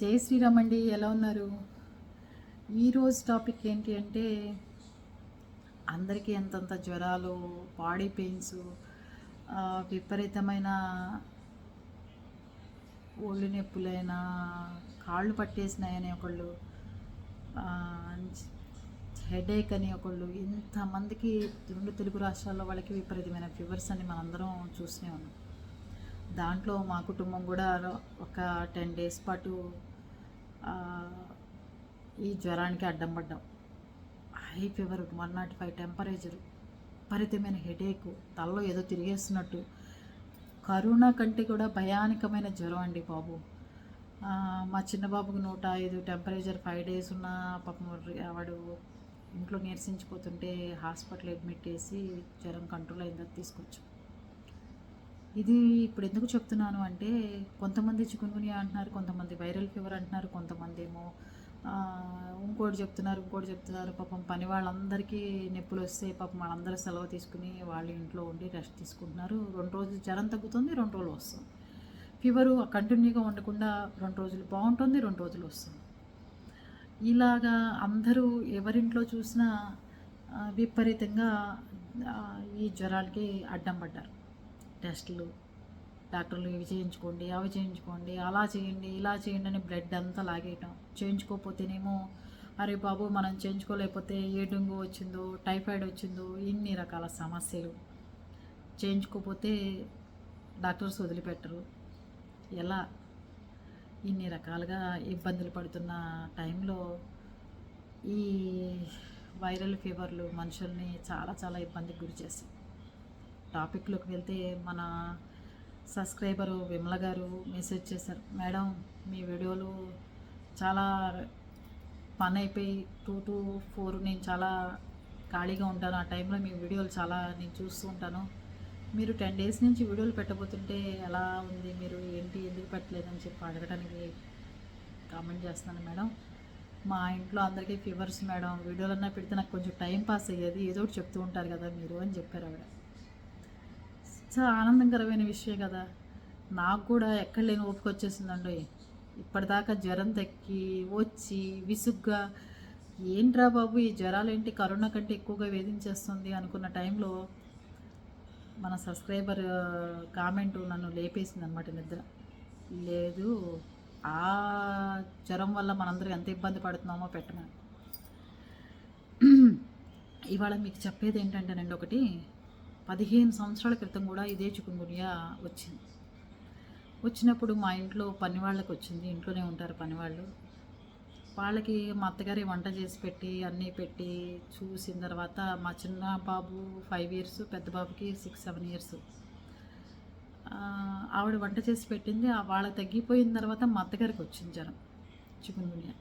జై శ్రీరామ్ అండి ఎలా ఉన్నారు? ఈరోజు టాపిక్ ఏంటి అంటే అందరికీ ఎంతంత జ్వరాలు బాడీ పెయిన్స్ విపరీతమైన ఒళ్ళు నొప్పులైనా కాళ్ళు పట్టేసినాయని ఒకళ్ళు హెడేక్ అని ఒకళ్ళు ఇంతమందికి రెండు తెలుగు రాష్ట్రాల్లో వాళ్ళకి విపరీతమైన ఫీవర్స్ అని మనందరం చూస్తూనే ఉన్నాం. దాంట్లో మా కుటుంబం కూడా ఒక టెన్ డేస్ పాటు ఈ జ్వరానికి అడ్డం పడ్డాం. High fever one nought five temperature విపరీతమైన హెడేక్ తలలో ఏదో తిరిగేస్తున్నట్టు. కరోనా కంటే కూడా భయానకమైన జ్వరం అండి బాబు. మా చిన్న బాబుకు నూట ఐదు టెంపరేచర్ ఫైవ్ డేస్ ఉన్న పాపం వాడు ఇంట్లో నీరసించిపోతుంటే హాస్పిటల్ అడ్మిట్ చేసి జ్వరం కంట్రోల్ అయిందని తీసుకొచ్చాం. ఇది ఇప్పుడు ఎందుకు చెప్తున్నాను అంటే కొంతమంది చికున్గునియా అంటున్నారు కొంతమంది వైరల్ ఫీవర్ అంటున్నారు కొంతమంది ఏమో ఇంకోటి చెప్తున్నారు ఇంకోటి చెప్తున్నారు. పాపం పని వాళ్ళందరికీ నొప్పులు వస్తే పాపం వాళ్ళందరూ సెలవు తీసుకుని వాళ్ళు ఇంట్లో ఉండి రెస్ట్ తీసుకుంటున్నారు. రెండు రోజులు జ్వరం తగ్గుతుంది రెండు రోజులు వస్తుంది. ఫీవరు కంటిన్యూగా ఉండకుండా రెండు రోజులు బాగుంటుంది రెండు రోజులు వస్తుంది. ఇలాగా అందరూ ఎవరింట్లో చూసినా విపరీతంగా ఈ జ్వరాలకి అడ్డం పడ్డారు. టెస్టులు డాక్టర్లు ఇవి చేయించుకోండి అవి చేయించుకోండి అలా చేయండి ఇలా చేయండి అని బ్లడ్ అంతా లాగేయటం. చేయించుకోకపోతేనేమో అరే బాబు మనం చేయించుకోలేకపోతే ఏ డెంగు వచ్చిందో టైఫాయిడ్ వచ్చిందో ఇన్ని రకాల సమస్యలు. చేయించుకోకపోతే డాక్టర్స్ వదిలిపెట్టరు. ఎలా? ఇన్ని రకాలుగా ఇబ్బందులు పడుతున్న టైంలో ఈ వైరల్ ఫీవర్లు మనుషుల్ని చాలా చాలా ఇబ్బందికి గురి చేస్తాయి. టాపిక్లోకి వెళ్తే మన సబ్స్క్రైబరు విమల గారు మెసేజ్ చేశారు. మేడం మీ వీడియోలు చాలా పని అయిపోయి టూ టు ఫోర్ నేను చాలా ఖాళీగా ఉంటాను. ఆ టైంలో మీ వీడియోలు చాలా నేను చూస్తూ ఉంటాను. మీరు టెన్ డేస్ నుంచి వీడియోలు పెట్టబోతుంటే ఎలా ఉంది? మీరు ఏంటి? ఎందుకు పెట్టలేదని చెప్పి అడగడానికి కామెంట్ చేస్తున్నాను మేడం. మా ఇంట్లో అందరికీ ఫీవర్స్ మేడం. వీడియోలన్నా పెడితే నాకు కొంచెం టైం పాస్ అయ్యేది. ఏదో ఒకటి చెప్తూ ఉంటారు కదా మీరు అని చెప్పారు ఆవిడ. చాలా ఆనందకరమైన విషయం కదా. నాకు కూడా ఎక్కడ లేని ఓపిక వచ్చేసిందండి. ఇప్పటిదాకా జ్వరం తక్కి వచ్చి విసుగ్గా ఏంట్రా బాబు ఈ జ్వరాలు ఏంటి కరోనా కంటే ఎక్కువగా వేధించేస్తుంది అనుకున్న టైంలో మన సబ్స్క్రైబర్ కామెంట్ నన్ను లేపేసింది అనమాట నిద్ర. లేదు ఆ జ్వరం వల్ల మనందరం ఎంత ఇబ్బంది పడుతున్నామో పెట్టమని. ఇవాళ మీకు చెప్పేది ఏంటంటేనండి ఒకటి పదిహేను సంవత్సరాల క్రితం కూడా ఇదే చికున్గునియా వచ్చింది. వచ్చినప్పుడు మా ఇంట్లో పని వాళ్ళకి వచ్చింది. ఇంట్లోనే ఉంటారు పనివాళ్ళు వాళ్ళకి మా అత్తగారి వంట చేసి పెట్టి అన్నీ పెట్టి చూసిన తర్వాత మా చిన్న బాబు ఫైవ్ ఇయర్స్ పెద్ద బాబుకి సిక్స్ సెవెన్ ఇయర్స్ ఆవిడ వంట చేసి పెట్టింది. వాళ్ళ వాళ్ళకి తగ్గిపోయిన తర్వాత మా అత్తగారికి వచ్చింది జ్వరం చికున్గునియా.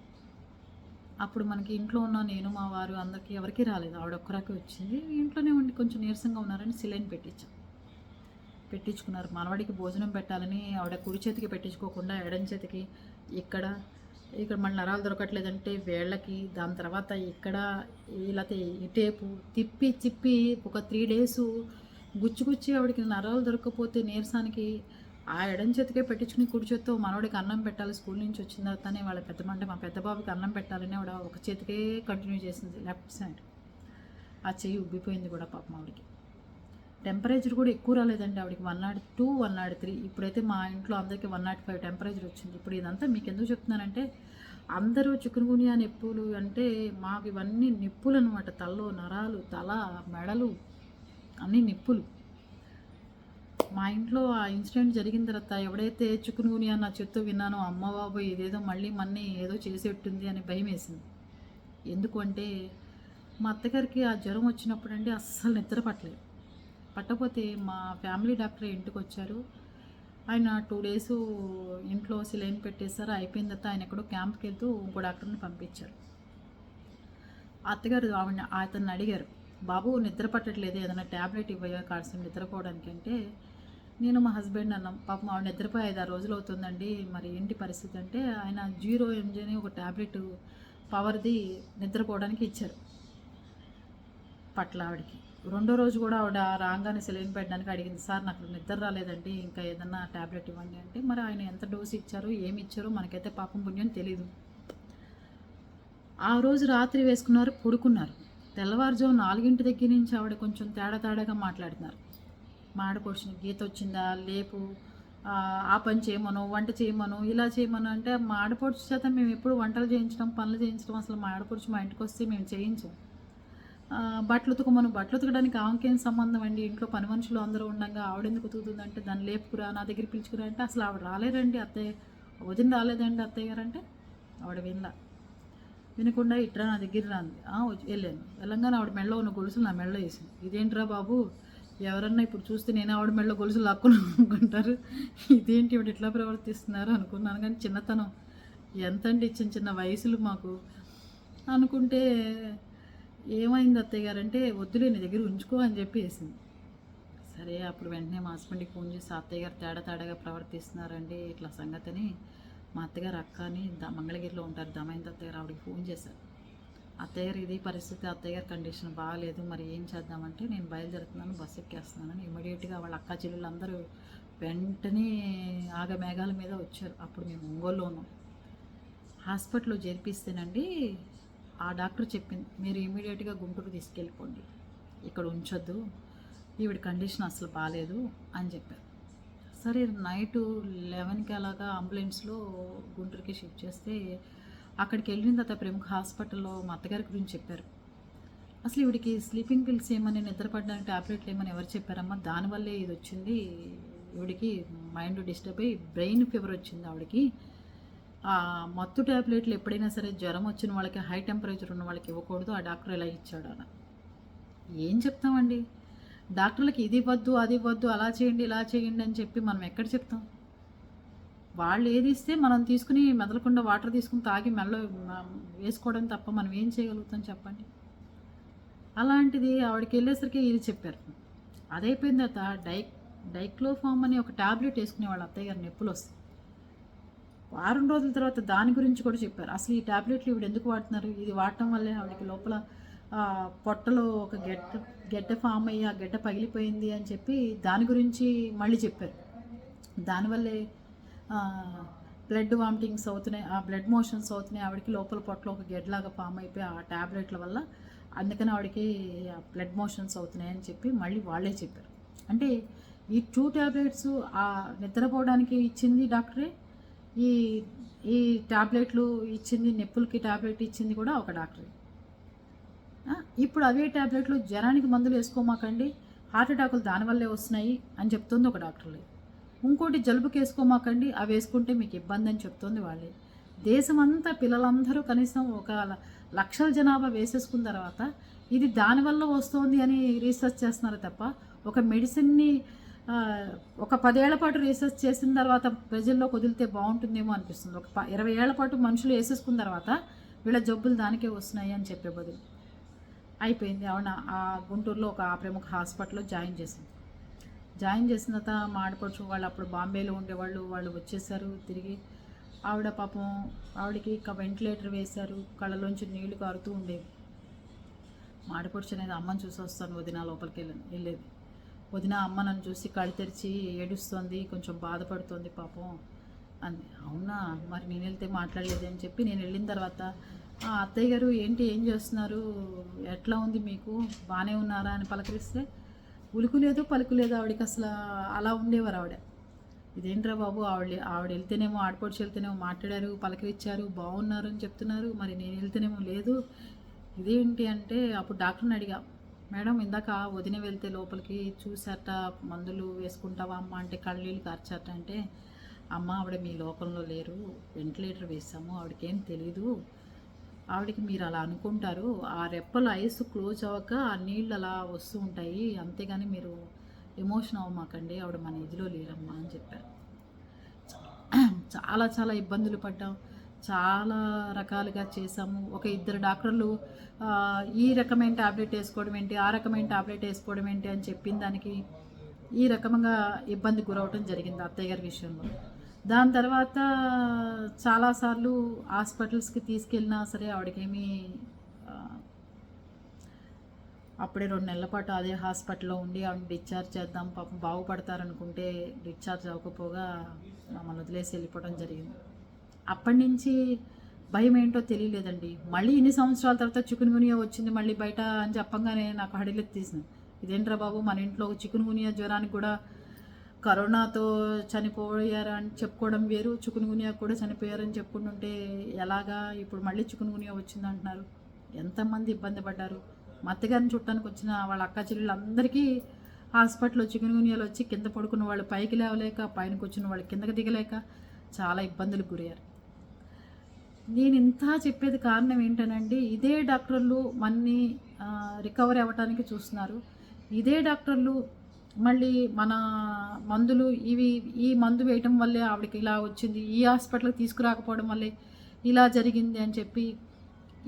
అప్పుడు మనకి ఇంట్లో ఉన్న నేను మా వారు అందరికీ ఎవరికి రాలేదు. ఆవిడ ఒక్కరాకే వచ్చింది. ఇంట్లోనే ఉండి కొంచెం నీరసంగా ఉన్నారని సిలైన్ పెట్టించాం. పెట్టించుకున్నారు. మనవాడికి భోజనం పెట్టాలని ఆవిడ కుడి చేతికి పెట్టించుకోకుండా ఎడం చేతికి ఇక్కడ ఇక్కడ మన నరాలు దొరకట్లేదంటే వేళ్ళకి దాని తర్వాత ఇక్కడ లేకపోతే ఈ టేపు తిప్పి తిప్పి ఒక త్రీ డేస్ గుచ్చి గుచ్చి ఆవిడకి నరాలు దొరకకపోతే నీరసానికి ఆ ఎడం చేతికే పెట్టించుకుని కుడి చేత్తో మనవాడికి అన్నం పెట్టాలి స్కూల్ నుంచి వచ్చిన తర్వాతనే వాళ్ళ పెద్ద అంటే మా పెద్ద బాబుకి అన్నం పెట్టాలని ఆవిడ ఒక చేతికే కంటిన్యూ చేసింది లెఫ్ట్ సైడ్ ఆ చెయ్యి ఉబ్బిపోయింది కూడా పాపం ఆవిడకి. టెంపరేచర్ కూడా ఎక్కువ రాలేదండి ఆవిడకి one nought two one nought three ఇప్పుడైతే మా ఇంట్లో అందరికీ వన్ నాట్ ఫైవ్ టెంపరేచర్ వచ్చింది. ఇప్పుడు ఇదంతా మీకు ఎందుకు చెప్తున్నానంటే అందరూ చికునుగునియా నొప్పులు అంటే మాకు ఇవన్నీ నిప్పులు అనమాట తలలో నరాలు తల మెడలు అన్నీ నిప్పులు. మా ఇంట్లో ఆ ఇన్సిడెంట్ జరిగిన తర్వాత ఎవడైతే గుని నా చెత్త విన్నానో అమ్మ బాబు ఇదేదో మళ్ళీ మన్ని ఏదో చేసేట్టుంది అని భయం వేసింది ఎందుకంటే మా అత్తగారికి ఆ జ్వరం వచ్చినప్పుడు అండి అస్సలు నిద్ర పట్టలేదు. పట్టకపోతే మా ఫ్యామిలీ డాక్టర్ ఇంటికి వచ్చారు. ఆయన టూ డేస్ ఇంట్లో సిలైన్ పెట్టేశారు. అయిపోయిన తర్వాత ఆయన ఎక్కడో క్యాంప్కి వెళ్తూ ఇంకో డాక్టర్ని పంపించారు. అత్తగారు ఆవిడ అతన్ని అడిగారు బాబు నిద్ర పట్టట్లేదు ఏదైనా ట్యాబ్లెట్ ఇవ్వయా కాల్సిన నిద్రపోవడానికి. అంటే నేను మా హస్బెండ్ అన్నాం పాపం ఆవిడ నిద్రపోయి ఐదు ఆరు రోజులు అవుతుందండి. మరి ఏంటి పరిస్థితి? అంటే ఆయన జీరో ఎంజీ అని ఒక ట్యాబ్లెట్ పవర్ది నిద్రపోవడానికి ఇచ్చారు పట్ల ఆవిడకి. రెండో రోజు కూడా ఆవిడ రాగానే సెలైన్ పెట్టడానికి అడిగింది సార్ నాకు నిద్ర రాలేదండి ఇంకా ఏదన్నా ట్యాబ్లెట్ ఇవ్వండి అంటే మరి ఆయన ఎంత డోసు ఇచ్చారు ఏమి ఇచ్చారో మనకైతే పాపం పుణ్యం తెలీదు. ఆ రోజు రాత్రి వేసుకున్నారు పడుకున్నారు. తెల్లవారుజాము నాలుగింటి దగ్గర నుంచి ఆవిడ కొంచెం తేడా తేడాగా మాట్లాడుతున్నారు. మాడపొడిచిన గీత వచ్చిందా లేపు. ఆ, పని చేయమను వంట చేయమను ఇలా చేయమను అంటే మా ఆడపడుచు చేత మేము ఎప్పుడు వంటలు చేయించడం పనులు చేయించడం అసలు మా ఆడపడుచు మా ఇంటికి వస్తే మేము చేయించం. బట్టలు ఉతుకమను. బట్టలు ఉతకడానికి ఆమెకేం సంబంధం అండి? ఇంట్లో పని మనుషులు అందరూ ఉండగా ఆవిడెందుకు ఉతుకుతుందంటే దాన్ని లేపుకురా నా దగ్గర పిలుచుకురా అంటే అసలు ఆవిడ రాలేరండి అత్తయ్య. వదిన రాలేదండి అత్తయ్య గారు అంటే ఆవిడ వినలా. వినకుండా ఇట్రా నా దగ్గర రాంది వెళ్ళాను. వెళ్ళంగానే ఆవిడ మెళ్ళలో ఉన్న గొలుసులు నా మెళ్ళో వేసింది. ఇదేంట్రా బాబు? ఎవరన్నా ఇప్పుడు చూస్తే నేను ఆవిడ మెళ్ళో గొలుసులు లాక్కుని అనుకుంటారు ఇదేంటి ఇవి ఇట్లా ప్రవర్తిస్తున్నారు అనుకున్నాను కానీ చిన్నతనం. ఎంతండి చిన్న చిన్న వయసులు మాకు. అనుకుంటే ఏమైంది అత్తయ్య గారంటే వద్దులే నీ దగ్గర ఉంచుకో అని చెప్పి వేసింది సరే అప్పుడు వెంటనే మా హస్బెండ్కి ఫోన్ చేసి అత్తయ్య గారు తేడా తేడాగా ప్రవర్తిస్తున్నారండి ఇట్లా సంగతిని. మా అత్తగారు అక్క అని ద మంగళగిరిలో ఉంటారు దమయంత అత్తయ్య గారు ఆవిడకి ఫోన్ చేశారు. అత్తయ్యగారు ఇది పరిస్థితి అత్తయ్యగారి కండిషన్ బాగాలేదు. మరి ఏం చేద్దామంటే నేను బయలుదేరుతున్నాను బస్సు ఎక్కేస్తున్నాను. ఇమీడియట్గా వాళ్ళ అక్క చెల్లెలు అందరూ వెంటనే ఆగ మేఘాల మీద వచ్చారు. అప్పుడు మేము ఒంగోలులో ఉన్నాం హాస్పిటల్లో చేర్పిస్తేనండి ఆ డాక్టర్ చెప్పింది మీరు ఇమీడియట్గా గుంటూరు తీసుకెళ్ళిపోండి. ఇక్కడ ఉంచొద్దు ఈవిడ కండిషన్ అసలు బాగాలేదు అని చెప్పారు. సరే నైట్ లెవెన్కి అలాగా అంబులెన్స్లో గుంటూరుకి షిఫ్ట్ చేస్తే అక్కడికి వెళ్ళిన తర్వాత ప్రముఖ హాస్పిటల్లో మా అత్తగారి గురించి చెప్పారు. అసలు ఇవిడికి స్లీపింగ్ పిల్స్ ఏమని నిద్రపడడానికి టాబ్లెట్లు ఏమని ఎవరు చెప్పారమ్మా? దానివల్లే ఇది వచ్చింది. ఇవిడికి మైండ్ డిస్టర్బ్ అయ్యి బ్రెయిన్ ఫీవర్ వచ్చింది ఆవిడకి. ఆ మత్తు ట్యాబ్లెట్లు ఎప్పుడైనా సరే జ్వరం వచ్చిన వాళ్ళకి హై టెంపరేచర్ ఉన్న వాళ్ళకి ఇవ్వకూడదు. ఆ డాక్టర్ ఇలా ఇచ్చాడు అన్న ఏం చెప్తామండి? డాక్టర్లకి ఇది ఇవ్వద్దు అది ఇవ్వద్దు అలా చేయండి ఇలా చేయండి అని చెప్పి మనం ఎక్కడ చెప్తాం? వాళ్ళు ఏది ఇస్తే మనం తీసుకుని మెదలకుండా వాటర్ తీసుకుని తాగి మెల్ల వేసుకోవడం తప్ప మనం ఏం చేయగలుగుతాం చెప్పండి? అలాంటిది ఆవిడకి వెళ్ళేసరికి ఇది చెప్పారు. అదైపోయిన తర్వాత డై డైక్లోఫామ్ అని ఒక టాబ్లెట్ వేసుకునేవాళ్ళు అత్తయ్య గారు నొప్పులు వస్తాయి. వారం రోజుల తర్వాత దాని గురించి కూడా చెప్పారు. అసలు ఈ టాబ్లెట్లు ఇవి ఎందుకు వాడుతున్నారు? ఇది వాడటం వల్లే ఆవిడకి లోపల పొట్టలో ఒక గెడ్డ గెడ్డ ఫామ్ అయ్యి ఆ గెడ్డ పగిలిపోయింది అని చెప్పి దాని గురించి మళ్ళీ చెప్పారు. దానివల్లే బ్లడ్ వామిటింగ్స్ అవుతున్నాయి ఆ బ్లడ్ మోషన్స్ అవుతున్నాయి ఆవిడకి లోపల పొట్టలో ఒక గెడ్లాగా ఫామ్ అయిపోయి ఆ టాబ్లెట్ల వల్ల అందుకని ఆవిడకి బ్లడ్ మోషన్స్ అవుతున్నాయి అని చెప్పి మళ్ళీ వాళ్ళే చెప్పారు. అంటే ఈ టూ టాబ్లెట్స్ ఆ నిద్రపోవడానికి ఇచ్చింది డాక్టరే? ఈ ఈ టాబ్లెట్లు ఇచ్చింది నొప్పులకి టాబ్లెట్ ఇచ్చింది కూడా ఒక డాక్టరే. ఇప్పుడు అవే టాబ్లెట్లు జ్వరానికి మందులు వేసుకోమాకండి హార్ట్ అటాకులు దానివల్లే వస్తున్నాయి అని చెప్తుంది ఒక డాక్టర్లే. ఇంకోటి జలుబుకి వేసుకోమాకండి అవి వేసుకుంటే మీకు ఇబ్బంది అని చెప్తోంది వాళ్ళే. దేశమంతా పిల్లలందరూ కనీసం ఒక లక్షల జనాభా వేసేసుకున్న తర్వాత ఇది దానివల్ల వస్తోంది అని రీసెర్చ్ చేస్తున్నారు తప్ప ఒక మెడిసిన్ని ఒక పదేళ్ళ పాటు రీసెర్చ్ చేసిన తర్వాత ప్రజల్లో వదిలితే బాగుంటుందేమో అనిపిస్తుంది. ఒక ఇరవై ఏళ్ళ పాటు మనుషులు వేసేసుకున్న తర్వాత వీళ్ళ జబ్బులు దానికే వస్తున్నాయి అని చెప్పే బదులు. అయిపోయింది. అవునా? ఆ గుంటూరులో ఒక ప్రముఖ హాస్పిటల్లో జాయిన్ చేసింది. జాయిన్ చేసిన తర్వాత మా ఆడపడుచు వాళ్ళు అప్పుడు బాంబేలో ఉండేవాళ్ళు వాళ్ళు వచ్చేసారు తిరిగి. ఆవిడ పాపం ఆవిడకి ఇక వెంటిలేటర్ వేశారు కళ్ళలోంచి నీళ్ళు కారుతూ ఉండేవి. మాడిపడుచు అనేది అమ్మని చూసి వస్తాను వదిన లోపలికి వెళ్ళి వెళ్ళేది. వదిన అమ్మ నన్ను చూసి కళ్ళు తెరిచి ఏడుస్తుంది కొంచెం బాధపడుతుంది పాపం అంది. అవునా మరి నేను వెళ్తే మాట్లాడలేదు అని చెప్పి నేను వెళ్ళిన తర్వాత "ఆ, అత్తయ్య గారు ఏంటి ఏం చేస్తున్నారు? ఎట్లా ఉంది మీకు? బాగానే ఉన్నారా? అని పలకరిస్తే ఉలుకు లేదు పలుకు లేదు ఆవిడకి అసలు అలా ఉండేవారు ఆవిడ. ఇదేంట్రా బాబు ఆవిడ ఆవిడ వెళ్తేనేమో ఆడపడుచు వెళ్తేనేమో మాట్లాడారు పలకరించారు బాగున్నారు అని చెప్తున్నారు. మరి నేను వెళ్తేనేమో లేదు. ఇదేంటి అంటే అప్పుడు డాక్టర్ని అడిగా మేడం ఇందాక వదిన వెళ్తే లోపలికి చూసాట మందులు వేసుకుంటావా అమ్మ? అంటే కళ్ళీళ్ళు కార్చాట అంటే అమ్మ ఆవిడ మీ లోకంలో లేరు వెంటిలేటర్ వేసాము ఆవిడకేం తెలీదు. ఆవిడకి మీరు అలా అనుకుంటారు. ఆ రెప్పలు ఐస్ క్లోజ్ అవ్వక ఆ నీళ్ళు అలా వస్తూ ఉంటాయి. అంతేగాని మీరు ఎమోషన్ అవ్వమాకండి. ఆవిడ మన ఇదిలో లేరమ్మా అని చెప్పారు. చాలా చాలా ఇబ్బందులు పడ్డాం. చాలా రకాలుగా చేసాము ఒక ఇద్దరు డాక్టర్లు ఈ రకమైన టాబ్లెట్ వేసుకోవడం ఏంటి? ఆ రకమైన టాబ్లెట్ వేసుకోవడం ఏంటి? అని చెప్పిన దానికి ఈ రకంగా ఇబ్బంది గురవటం జరిగింది అత్తయ్య గారి విషయంలో. దాని తర్వాత చాలాసార్లు హాస్పిటల్స్కి తీసుకెళ్ళినా సరే ఆవిడకేమీ అప్పుడే రెండు నెలల పాటు అదే హాస్పిటల్లో ఉండి ఆవిడ డిశ్చార్జ్ చేద్దాం పాపం బాగుపడతారనుకుంటే డిశ్చార్జ్ అవ్వకపోగా మమ్మల్ని వదిలేసి వెళ్ళిపోవడం జరిగింది. అప్పటి నుంచి భయం ఏంటో తెలియలేదండి. మళ్ళీ ఇన్ని సంవత్సరాల తర్వాత చికెన్ గునియా వచ్చింది మళ్ళీ బయట అని చెప్పంగానే నాకు హడిలెత్తి ఇదేంట్రా బాబు మన ఇంట్లో చికెన్ గునియా జ్వరానికి కూడా కరోనాతో చనిపోయారు అని చెప్పుకోవడం వేరు చికెన్ గునియా కూడా చనిపోయారని చెప్పుకుంటుంటే ఎలాగా ఇప్పుడు మళ్ళీ చికెన్ గునియా వచ్చింది అంటున్నారు ఎంతమంది ఇబ్బంది పడ్డారు? మా అత్తగారిని చుట్టానికి వచ్చిన వాళ్ళ అక్క చెల్లెళ్ళందరికీ హాస్పిటల్లో చికునుగునియాలు వచ్చి కింద పడుకున్న వాళ్ళు పైకి లేవలేక పైన వచ్చిన వాళ్ళు కిందకి దిగలేక చాలా ఇబ్బందులకు గురయ్యారు. నేను ఇంత చెప్పేది కారణం ఏంటనండి ఇదే డాక్టర్లు మన్ని రికవరీ అవ్వటానికి చూస్తున్నారు. ఇదే డాక్టర్లు మళ్ళీ మన మందులు ఇవి ఈ మందు వేయటం వల్లే ఆవిడకి ఇలా వచ్చింది. ఈ హాస్పిటల్కి తీసుకురాకపోవడం వల్లే ఇలా జరిగింది అని చెప్పి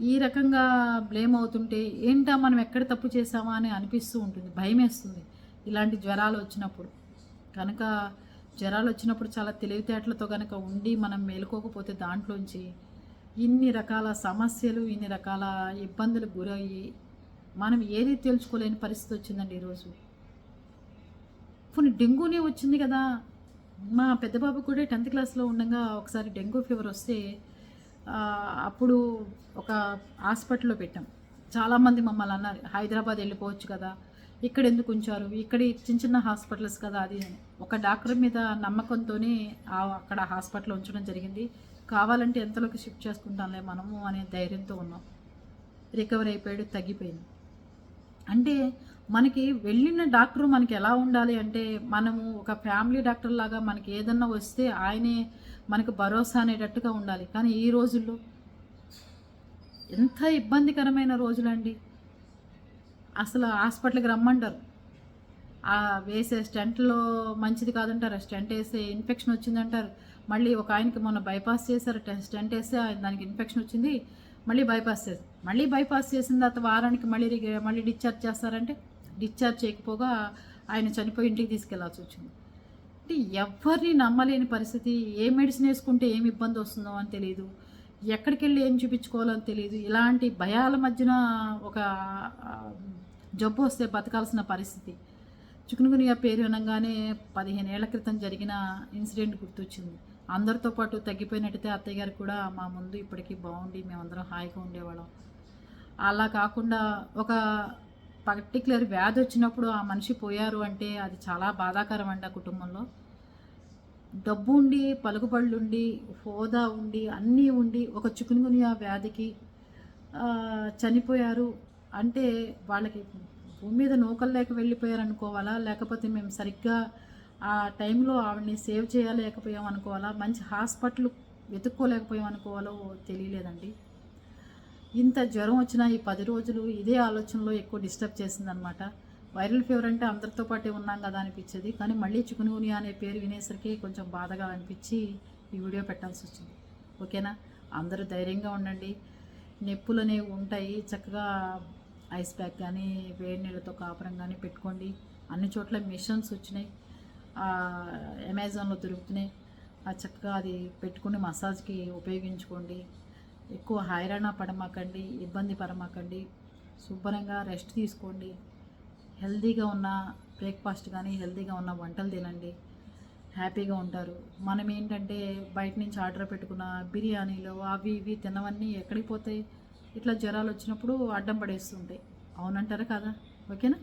ఈ రకంగా బ్లేమ్ అవుతుంటే ఏంటా మనం ఎక్కడ తప్పు చేసామా అని అనిపిస్తూ ఉంటుంది. భయం వేస్తుంది ఇలాంటి జ్వరాలు వచ్చినప్పుడు. కనుక జ్వరాలు వచ్చినప్పుడు చాలా తెలివితేటలతో కనుక ఉండి మనం మేలుకోకపోతే దాంట్లోంచి ఇన్ని రకాల సమస్యలు ఇన్ని రకాల ఇబ్బందులకు గురయ్యి మనం ఏది తెలుసుకోలేని పరిస్థితి వచ్చిందండి ఈరోజు. పోనీ డెంగూనే వచ్చింది కదా. మా పెద్ద బాబు కూడా టెన్త్ క్లాస్లో ఉండగా ఒకసారి డెంగ్యూ ఫీవర్ వస్తే అప్పుడు ఒక హాస్పిటల్లో పెట్టాం. చాలామంది మమ్మల్ని అన్నారు హైదరాబాద్ వెళ్ళిపోవచ్చు కదా ఇక్కడ ఎందుకు ఉంచారు ఇక్కడ ఈ చిన్న చిన్న హాస్పిటల్స్ కదా అది ఒక డాక్టర్ మీద నమ్మకంతోనే అక్కడ హాస్పిటల్ ఉంచడం జరిగింది. కావాలంటే ఎంతలోకి షిఫ్ట్ చేసుకుంటాంలే మనము అనే ధైర్యంతో ఉన్నాం. రికవర్ అయిపోయాడు తగ్గిపోయింది. అంటే మనకి వెళ్ళిన డాక్టర్ మనకి ఎలా ఉండాలి అంటే మనము ఒక ఫ్యామిలీ డాక్టర్ లాగా మనకి ఏదన్నా వస్తే ఆయనే మనకు భరోసా అనేటట్టుగా ఉండాలి. కానీ ఈ రోజుల్లో ఎంత ఇబ్బందికరమైన రోజులండి. అసలు హాస్పిటల్కి రమ్మంటారు. ఆ వేసే స్టెంట్లో మంచిది కాదంటారు స్టంట్ స్టెంట్ వేస్తే ఇన్ఫెక్షన్ వచ్చిందంటారు. మళ్ళీ ఒక ఆయనకి మొన్న బైపాస్ చేశారు స్టెంట్ వేస్తే ఆయన దానికి ఇన్ఫెక్షన్ వచ్చింది మళ్ళీ బైపాస్ చేశారు. మళ్ళీ బైపాస్ చేసిన తర్వాత వారానికి మళ్ళీ మళ్ళీ డిశ్చార్జ్ చేస్తారంటే డిశ్చార్జ్ చేయకపోగా ఆయన చనిపోయి ఇంటికి తీసుకెళ్ళాల్సి వచ్చింది. అంటే ఎవరిని నమ్మలేని పరిస్థితి ఏ మెడిసిన్ వేసుకుంటే ఏమి ఇబ్బంది వస్తుందో అని తెలియదు ఎక్కడికి వెళ్ళి ఏం చూపించుకోవాలని తెలియదు ఇలాంటి భయాల మధ్యన ఒక జబ్బు వస్తే బతకాల్సిన పరిస్థితి. చుకునుగునిగా పేరు వినగానే పదిహేను ఏళ్ళ క్రితం జరిగిన ఇన్సిడెంట్ గుర్తొచ్చింది. అందరితో పాటు తగ్గిపోయినట్టయితే అత్తయ్య గారు కూడా మా ముందు ఇప్పటికీ బాగుండి మేమందరం హాయిగా ఉండేవాళ్ళం. అలా కాకుండా ఒక పర్టికులర్ వ్యాధి వచ్చినప్పుడు ఆ మనిషి పోయారు అంటే అది చాలా బాధాకరం అండి ఆ కుటుంబంలో. డబ్బు ఉండి పలుకుబళ్ళు ఉండి హోదా ఉండి అన్నీ ఉండి ఒక చికున్గునియా వ్యాధికి ఆ, చనిపోయారు అంటే వాళ్ళకి భూమి మీద నూకలు లేక వెళ్ళిపోయారు అనుకోవాలా? లేకపోతే మేము సరిగ్గా ఆ టైంలో ఆవిడని సేవ్ చేయలేకపోయాం అనుకోవాలా? మంచి హాస్పిటల్ వెతుక్కోలేకపోయాం అనుకోవాలో తెలియలేదండి. ఇంత జ్వరం వచ్చిన ఈ పది రోజులు ఇదే ఆలోచనలో ఎక్కువ డిస్టర్బ్ చేసిందనమాట వైరల్ ఫీవర్ అంటే అందరితో పాటే ఉన్నాం కదా అనిపించేది. కానీ మళ్ళీ చికునుగునియా అనే పేరు వినేసరికి కొంచెం బాధగా అనిపించి ఈ వీడియో పెట్టాల్సి వచ్చింది. ఓకేనా? అందరూ ధైర్యంగా ఉండండి. నొప్పులు అనేవి ఉంటాయి. చక్కగా ఐస్ ప్యాక్ కానీ వేడి నీళ్ళతో కాపురం కానీ పెట్టుకోండి. అన్ని చోట్ల మిషన్స్ వచ్చినాయి. ఆ, అమెజాన్లో దొరుకుతున్నాయి. ఆ చక్కగా అది పెట్టుకుని మసాజ్కి ఉపయోగించుకోండి. ఎక్కువ హైరాణ పడమాకండి ఇబ్బంది పడమాకండి. శుభ్రంగా రెస్ట్ తీసుకోండి. హెల్తీగా ఉన్న బ్రేక్ఫాస్ట్ కానీ హెల్తీగా ఉన్న వంటలు తినండి. హ్యాపీగా ఉంటారు. మనం ఏంటంటే బయట నుంచి ఆర్డర్ పెట్టుకున్న బిర్యానీలు అవి ఇవి తినవన్నీ ఎక్కడికి పోతాయి? ఇట్లా జ్వరాలు వచ్చినప్పుడు అడ్డం పడేస్తుంటాయి. అవునంటారా కదా? ఓకేనా?